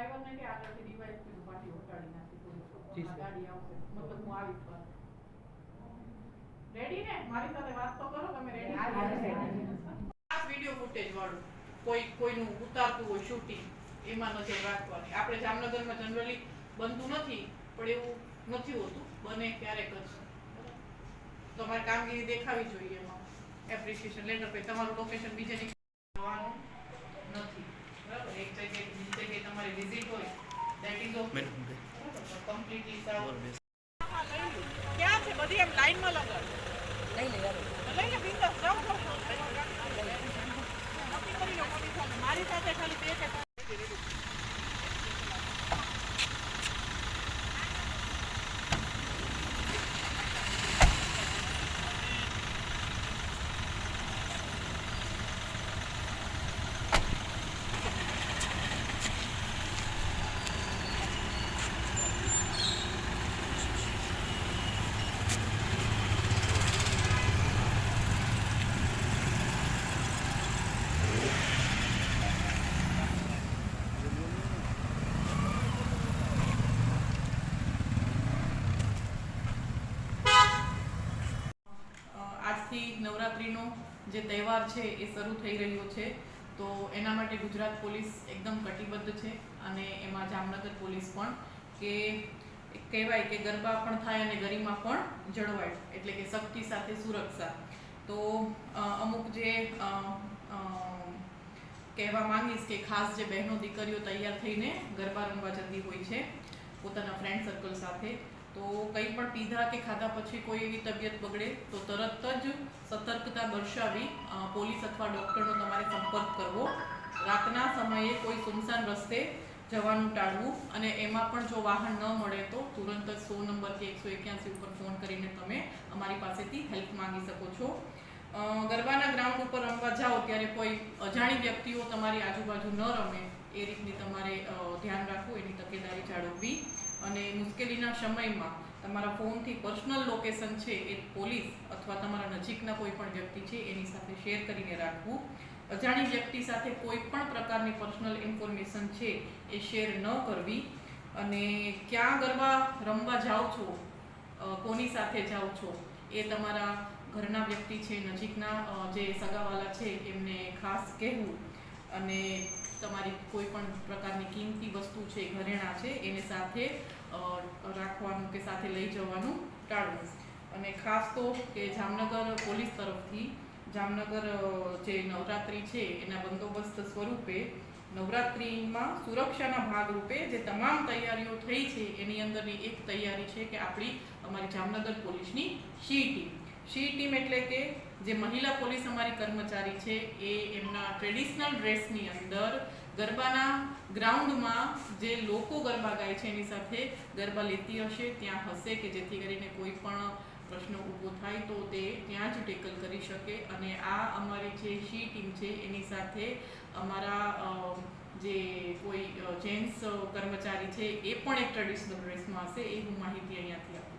ડ્રાઈવરને કે આગળથી ડિવાઈસ કીધું પાછી વટાડી નાખી પોલીસ જી, આ સર. ગાડી આવશે. મતલબ હું આવીશ પર રેડી ને? મારી સાથે વાત તો કરો તમે રેડી ખાસ વિડિયો ફૂટેજ વાળું. કોઈ કોઈનું ઉતારતું હોય શૂટિંગ એમાં નજર રાખવાની. આપણે જામનગરમાં જનરલી બનતું નથી પણ એવું નથી હોતું. બને ક્યારેક જ. તમારે તમારી કામગીરી દેખાવી જોઈએ એમાં. એપ્રિસિએશન લેટર પછી તમારું લોકેશન બીજે છે બધી એમ લાઈનમાં લગાડ લઈ લે યાર લઈને બિંદાસ જાઓ જાઓ નક્કી કરી લો કોની સામે મારી સાથે ખાલી બે કે અ, આજથી નવરાત્રિનો જે તહેવાર છે એ શરૂ થઈ રહ્યો છે. તો એના માટે ગુજરાત પોલીસ એકદમ કટિબદ્ધ છે અને એમાં જામનગર પોલીસ પણ કે કહેવાય કે ગરબા પણ થાય અને ગરિમા પણ જળવાય, એટલે કે શક્તિ સાથે સુરક્ષા. તો અમુક જે કહેવા માંગીશ કે ખાસ જે બહેનો દીકરીઓ તૈયાર થઈને ગરબા રમવા જતી હોય છે, પોતાના ફ્રેન્ડ સર્કલ સાથે. તો કંઈ પણ પીધા કે ખાધા પછી કોઈ એવી તબિયત બગડે, તો તરત જ સતર્કતા દર્શાવી પોલીસ અથવા ડૉક્ટરનો તમારે સંપર્ક કરવો. રાતના સમયે કોઈ સુમસાન રસ્તે જવાનું ટાળવું અને એમાં પણ જો વાહન ન મળે તો તુરંત જ સો નંબર કે એકસો એક્યાસી ઉપર ફોન કરીને તમે અમારી પાસેથી હેલ્પ માંગી શકો છો. ગરબાના ગ્રાઉન્ડ ઉપર રમવા જાઓ ત્યારે કોઈ અજાણી વ્યક્તિઓ તમારી આજુબાજુ ન રમે, એ રીતની તમારે ધ્યાન રાખવું, એની તકેદારી જાળવવી. અને મુશ્કેલીના સમયમાં તમારા ફોનથી પર્સનલ લોકેશન છે એ પોલીસ અથવા તમારા નજીકના કોઈ પણ વ્યક્તિ છે એની સાથે શેર કરીને રાખવું. અજાણી વ્યક્તિ સાથે કોઈ પણ પ્રકારની પર્સનલ ઇન્ફોર્મેશન છે એ શેર ન કરવી. અને ક્યાં ગરબા રમવા જાઓ છો કોની સાથે જાઓ છો, એ તમારા ઘરના વ્યક્તિ છે, નજીકના જે સગાવાલા છે એમને ખાસ કહેવું. અને તમારી કોઈ પણ પ્રકારની કિંમતી વસ્તુ છે, ઘરેણાં છે, એને સાથે રાખવાનું કે સાથે લઈ જવાનું ટાળવું. અને ખાસ તો કે જામનગર પોલીસ તરફથી, જામનગર જે નવરાત્રિ છે, એના બંદોબસ્ત સ્વરૂપે નવરાત્રિમાં સુરક્ષાના ભાગરૂપે જે તમામ તૈયારીઓ થઈ છે, એની અંદરની એક તૈયારી છે કે આપણી, અમારી જામનગર પોલીસની સી ટીમ. શી ટીમ એટલે કે જે મહિલા પોલીસ અમારી કર્મચારી છે, એ એમના ટ્રેડિશનલ ડ્રેસની અંદર ગરબાના ગ્રાઉન્ડમાં જે લોકો ગરબા ગાય છે, એની સાથે ગરબા લેતી હશે, ત્યાં હશે કે જેથી કરીને કોઈ પણ પ્રશ્ન ઊભો થાય તો તે ત્યાં જ ટેકલ કરી શકે. અને આ અમારી જે શી ટીમ છે, એની સાથે અમારા જે કોઈ જેન્ટ્સ કર્મચારી છે, એ પણ એક ટ્રેડિશનલ ડ્રેસમાં હશે, એ હું માહિતી અહીંયાથી આપું